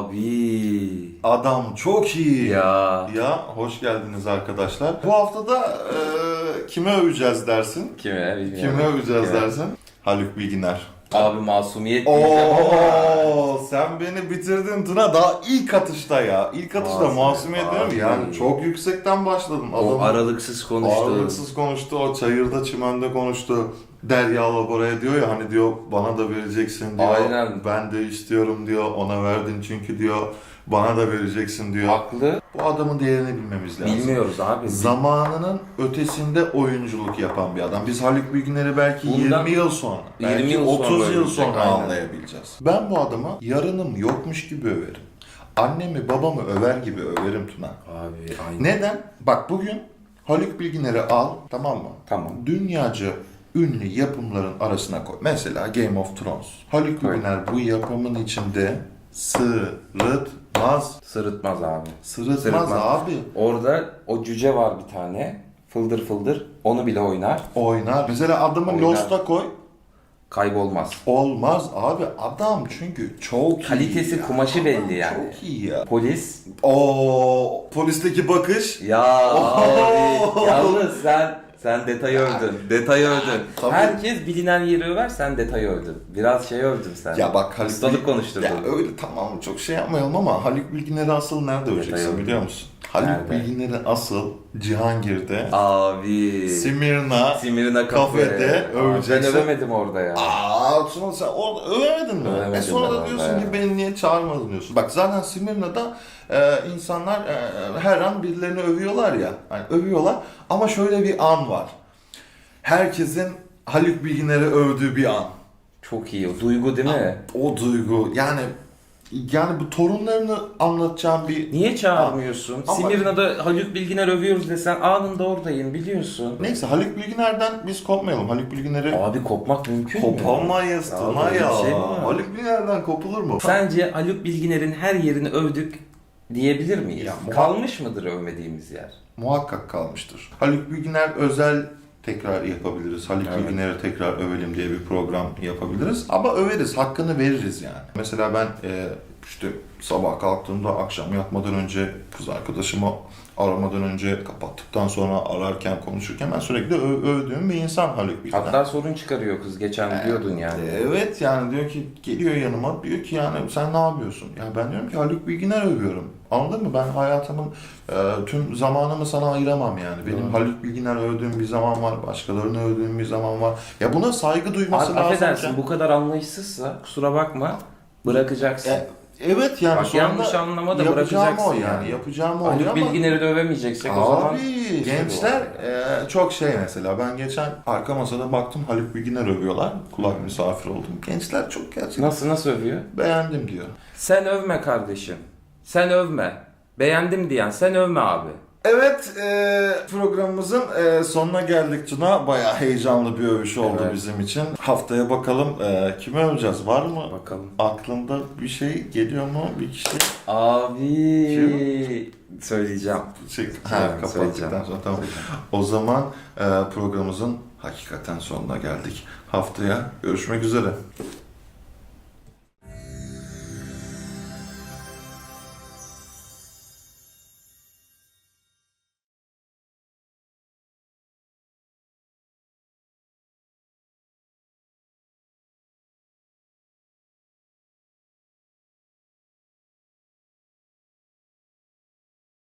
Abi. Adam çok iyi. Ya. Ya hoş geldiniz arkadaşlar. Bu haftada e, kime öveceğiz dersin? Kime bilmiyorum. Kime öveceğiz Kime? dersin? Haluk Bilginer. Abi masumiyet diyeceğim ama. Oo, sen beni bitirdin Tuna daha ilk atışta ya. İlk atışta Masumiyet, masumiyet değil mi? abi. Yani çok yüksekten başladım. O Adam aralıksız konuştu. ağırlıksız konuştu. O çayırda çimende konuştu. Derya Labora'ya diyor ya hani diyor bana da vereceksin diyor. Aynen. Ben de istiyorum diyor. Ona verdin çünkü diyor. Bana da vereceksin diyor. Haklı. Bu adamın değerini bilmemiz lazım. Bilmiyoruz abi. Zamanının ötesinde oyunculuk yapan bir adam. Biz Haluk Bilginer'i belki Bundan 20 yıl sonra, 20 belki yıl 30 sonra yıl sonra aynen. anlayabileceğiz. Ben bu adama yarınım yokmuş gibi överim. Annemi babamı över gibi överim Tuna. Abi aynen. Neden? Bak bugün Haluk Bilginer'i al tamam mı? Tamam. Dünyaca ünlü yapımların arasına koy. Mesela Game of Thrones. Haluk. Bilginer bu yapımın içinde sırıtmaz. Sırıtmaz abi. Sırıtmaz, Sırıtmaz. abi. Orada o cüce var bir tane. Fıldır fıldır. Onu bile oynar. Oynar. Mesela adamı Oynar. Lost'a koy. Kaybolmaz. Olmaz abi adam çünkü çok Kalitesi, iyi ya. kumaşı belli Adam yani. Çok iyi ya. Polis. O polisteki bakış. Ya abi. Yalnız sen sen detayı övdün. Detayı övdün. Tabii. Herkes bilinen yeri över sen detayı övdün. Biraz şey övdün sen. Ya bak Haluk Ustalık Bil- konuşturdun. Ya öyle tamam çok şey yapmayalım ama Haluk Bilginer'i asıl nerede Detayı biliyor musun? Haluk Nerede? Asıl Cihangir'de Abi. Simirna Simirna kafede kafe. Aa, Ben öveceksin. övemedim orada ya. Aa sonra sen orada övemedin mi? Övemedim e sonra ben da orada diyorsun ya. ki beni niye çağırmadın diyorsun. Bak zaten Simirna'da e, insanlar e, her an birilerini övüyorlar ya. Hani övüyorlar ama şöyle bir an var. Herkesin Haluk Bilginer'i övdüğü bir an. Çok iyi. O duygu değil mi? O duygu yani yani bu torunlarını anlatacağım bir Niye çağırmıyorsun? Ama- Simirna'da Haluk Bilginer övüyoruz desen anında oradayım biliyorsun. Neyse Haluk Bilginer'den biz kopmayalım. Haluk Bilginer'i Abi kopmak mümkün mü? kopamayız Ya Tuna ya. şey? Haluk Bilginer'den kopulur mu? Sence Haluk Bilginer'in her yerini övdük diyebilir miyiz? Ya, muhak- Kalmış mıdır övmediğimiz yer? Muhakkak kalmıştır. Haluk Bilginer özel tekrar yapabiliriz. Haluk Evet. Bilginer'i tekrar övelim diye bir program yapabiliriz. Ama överiz, hakkını veririz yani. Mesela ben e, işte sabah kalktığımda akşam yatmadan önce kız arkadaşımı aramadan önce kapattıktan sonra ararken konuşurken ben sürekli ö- övdüğüm bir insan Haluk Bilginer. Hatta sorun çıkarıyor kız geçen diyordun yani. Evet yani diyor ki geliyor yanıma diyor ki yani sen ne yapıyorsun? Ya ben diyorum ki Haluk Bilginer övüyorum. Anladın mı? Ben hayatımın e, tüm zamanımı sana ayıramam yani. Benim Doğru. Haluk Bilginer övdüğüm bir zaman var, başkalarını övdüğüm bir zaman var. Ya buna saygı duyması Abi, lazım. affedersin bu kadar anlayışsızsa kusura bakma bırakacaksın. E, evet yani Bak, yanlış anlama da yapacağım bırakacaksın o yani. yani. Yapacağım o Haluk ama... Bilginer'i de övemeyeceksek o zaman... Abi gençler e, çok şey mesela ben geçen arka masada baktım Haluk Bilginer övüyorlar. Kulak misafir oldum. Gençler çok gerçekten Nasıl nasıl övüyor? beğendim diyor. Sen övme kardeşim. Sen övme. Beğendim diyen sen övme abi. Evet e, programımızın e, sonuna geldik Tuna. Bayağı heyecanlı bir övüş oldu Evet. bizim için. Haftaya bakalım e, kime öveceğiz? Var mı? Bakalım. Aklında bir şey geliyor mu bir kişi? Abi söyleyeceğim. Şey, ha, söyleyeceğim. sonra tamam. O zaman e, programımızın hakikaten sonuna geldik. Haftaya görüşmek üzere.